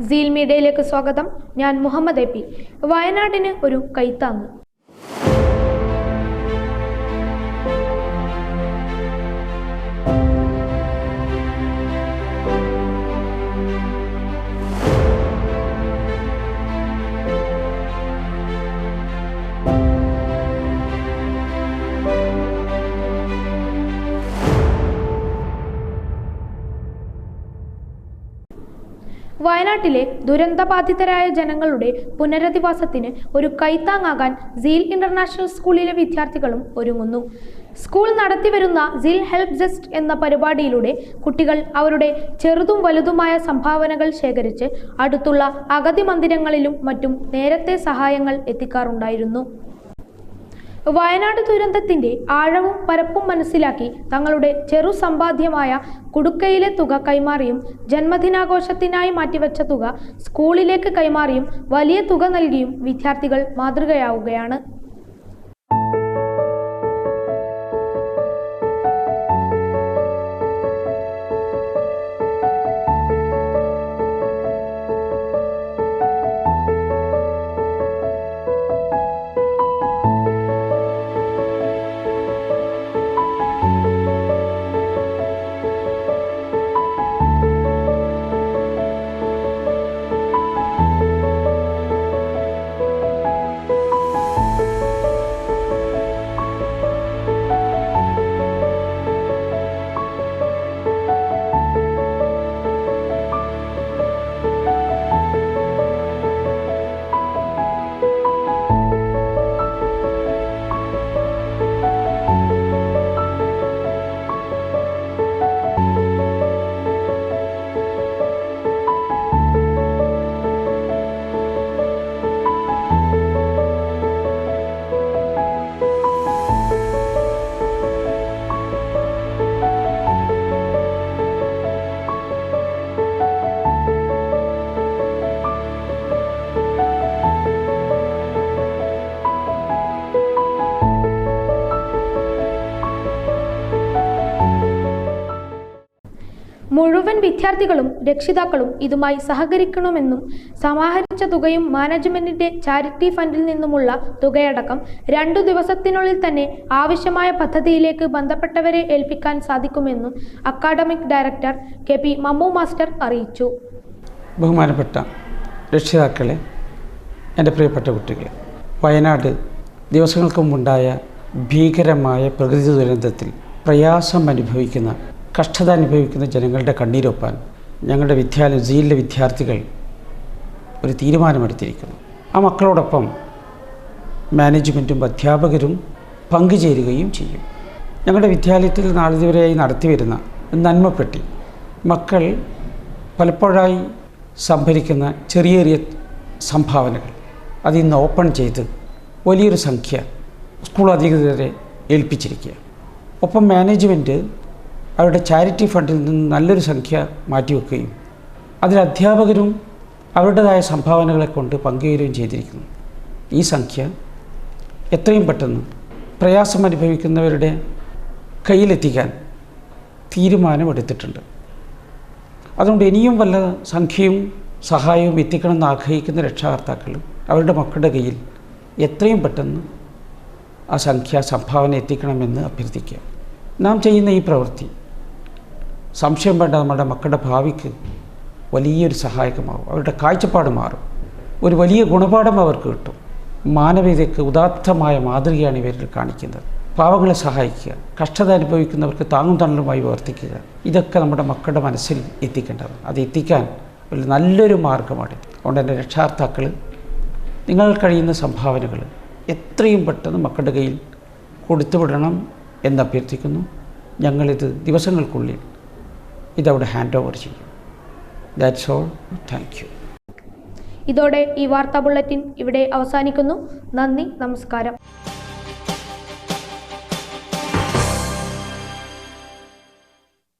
Seal മീഡിയയിലേക്ക് സ്വാഗതം. ഞാൻ മുഹമ്മദ് എ പി. വയനാടിന് ഒരു കൈത്താങ്ങ്. വയനാട്ടിലെ ദുരന്തബാധിതരായ ജനങ്ങളുടെ പുനരധിവാസത്തിന് ഒരു കൈത്താങ്ങാകാൻ സീൽ ഇന്റർനാഷണൽ സ്കൂളിലെ വിദ്യാർത്ഥികളും ഒരുങ്ങുന്നു. സ്കൂൾ നടത്തിവരുന്ന സീൽ ഹെൽപ്പ് ജസ്റ്റ് എന്ന പരിപാടിയിലൂടെ കുട്ടികൾ അവരുടെ ചെറുതും വലുതുമായ സംഭാവനകൾ ശേഖരിച്ച് അടുത്തുള്ള അഗതി മന്ദിരങ്ങളിലും മറ്റും നേരത്തെ സഹായങ്ങൾ എത്തിക്കാറുണ്ടായിരുന്നു. വയനാട് ദുരന്തത്തിന്റെ ആഴവും പരപ്പും മനസ്സിലാക്കി തങ്ങളുടെ ചെറു സമ്പാദ്യമായ കുടുക്കയിലെ തുക കൈമാറിയും ജന്മദിനാഘോഷത്തിനായി മാറ്റിവെച്ച തുക സ്കൂളിലേക്ക് കൈമാറിയും വലിയ തുക നൽകിയും വിദ്യാർത്ഥികൾ മാതൃകയാവുകയാണ്. മുഴുവൻ വിദ്യാർത്ഥികളും രക്ഷിതാക്കളും ഇതുമായി സഹകരിക്കണമെന്നും സമാഹരിച്ച തുകയും മാനേജ്മെന്റിന്റെ ചാരിറ്റി ഫണ്ടിൽ നിന്നുമുള്ള തുകയടക്കം രണ്ടു ദിവസത്തിനുള്ളിൽ തന്നെ ആവശ്യമായ പദ്ധതിയിലേക്ക് ബന്ധപ്പെട്ടവരെ ഏൽപ്പിക്കാൻ സാധിക്കുമെന്നും academic director K P Mammu master അറിയിച്ചു. ബഹുമാനപ്പെട്ട രക്ഷിതാക്കളെ എന്റെ പ്രിയപ്പെട്ട കുട്ടികളെ വയനാട് ദിവസങ്ങൾക്ക് മുമ്പുണ്ടായ ഭീകരമായ പ്രകൃതി ദുരന്തത്തിൽ പ്രയാസം അനുഭവിക്കുന്ന കഷ്ടത അനുഭവിക്കുന്ന ജനങ്ങളുടെ കണ്ണീരൊപ്പാൻ ഞങ്ങളുടെ വിദ്യാലയം ജയിലിലെ വിദ്യാർത്ഥികൾ ഒരു തീരുമാനമെടുത്തിരിക്കുന്നു. ആ മക്കളോടൊപ്പം മാനേജ്മെന്റും അധ്യാപകരും പങ്കുചേരുകയും ചെയ്യും. ഞങ്ങളുടെ വിദ്യാലയത്തിൽ നാളിതുവരെയായി നടത്തിവരുന്ന നന്മപ്പെട്ടി മക്കൾ പലപ്പോഴായി സംഭരിക്കുന്ന ചെറിയ ചെറിയ സംഭാവനകൾ. അതിന്ന് ഓപ്പൺ ചെയ്ത് വലിയൊരു സംഖ്യ സ്കൂൾ അധികൃതരെ ഏൽപ്പിച്ചിരിക്കുക ഒപ്പം മാനേജ്മെന്റ് അവരുടെ ചാരിറ്റി ഫണ്ടിൽ നിന്ന് നല്ലൊരു സംഖ്യ മാറ്റിവെക്കുകയും അതിൽ അധ്യാപകരും അവരുടേതായ സംഭാവനകളെ കൊണ്ട് പങ്കുവരികയും ചെയ്തിരിക്കുന്നു. ഈ സംഖ്യ എത്രയും പെട്ടെന്ന് പ്രയാസം അനുഭവിക്കുന്നവരുടെ കയ്യിലെത്തിക്കാൻ തീരുമാനമെടുത്തിട്ടുണ്ട് അതുകൊണ്ട് ഇനിയും വല്ല സംഖ്യയും സഹായവും എത്തിക്കണമെന്ന് ആഗ്രഹിക്കുന്ന രക്ഷാകർത്താക്കൾ അവരുടെ മക്കളുടെ കയ്യിൽ എത്രയും പെട്ടെന്ന് ആ സംഖ്യ സംഭാവന എത്തിക്കണമെന്ന് അഭ്യർത്ഥിക്കുക. നാം ചെയ്യുന്ന ഈ പ്രവൃത്തി സംശയം വേണ്ട നമ്മുടെ മക്കളുടെ ഭാവിക്ക് വലിയൊരു സഹായകമാകും. അവരുടെ കാഴ്ചപ്പാട് മാറും. ഒരു വലിയ ഗുണപാഠം അവർക്ക് കിട്ടും. മാനവികതയ്ക്ക് ഉദാത്തമായ മാതൃകയാണ് ഇവരിൽ കാണിക്കുന്നത്. പാവങ്ങളെ സഹായിക്കുക കഷ്ടത അനുഭവിക്കുന്നവർക്ക് താങ്ങും തണലുമായി വർത്തിക്കുക ഇതൊക്കെ നമ്മുടെ മക്കളുടെ മനസ്സിൽ എത്തിക്കേണ്ടത് അത് എത്തിക്കാൻ ഒരു നല്ലൊരു മാർഗമാണ്. അതുകൊണ്ട് എന്റെ രക്ഷാർത്ഥാക്കൾ നിങ്ങൾ കഴിയുന്ന സംഭാവനകൾ എത്രയും പെട്ടെന്ന് മക്കളുടെ കയ്യിൽ കൊടുത്തുവിടണം എന്ന് അഭ്യർത്ഥിക്കുന്നു. ഞങ്ങളിത് ദിവസങ്ങൾക്കുള്ളിൽ ഇതവിടെ ഹാൻഡ് ഓവർ ചെയ്യും. ദാറ്റ്സ് ഓൾ താങ്ക് യു ഇതോടെ ഈ വാർത്താ ബുള്ളറ്റിൻ ഇവിടെ അവസാനിക്കുന്നു. നന്ദി നമസ്കാരം.